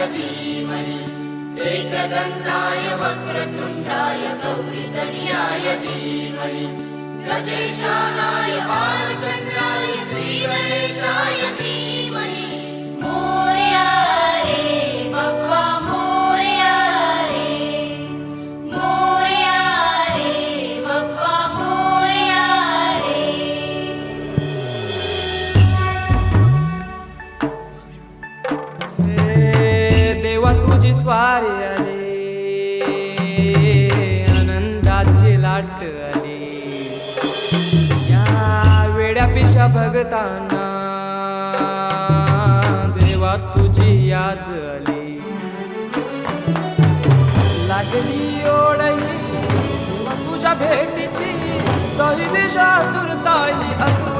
ेवलि एकदन्धाय वक्रतुण्डाय गौरिदल्याय देवले गतेशालाय पामचन्द्राय स्त्रीवदेशाय आली आनंदाची लाट आली. या वेड्या पिशा भगताना देवा तुझी याद आली. लागली ओढही तुझ्या भेटीची तही दिशा तुरताई आगमनाची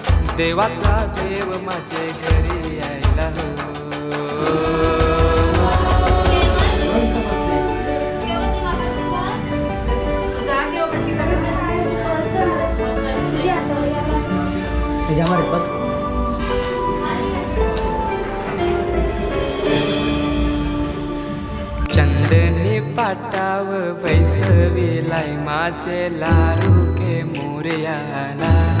देवाचा देव माझे घरी यायला हो चंदनी पाटाव बैसविलाय माझे लारू के मोर्याला.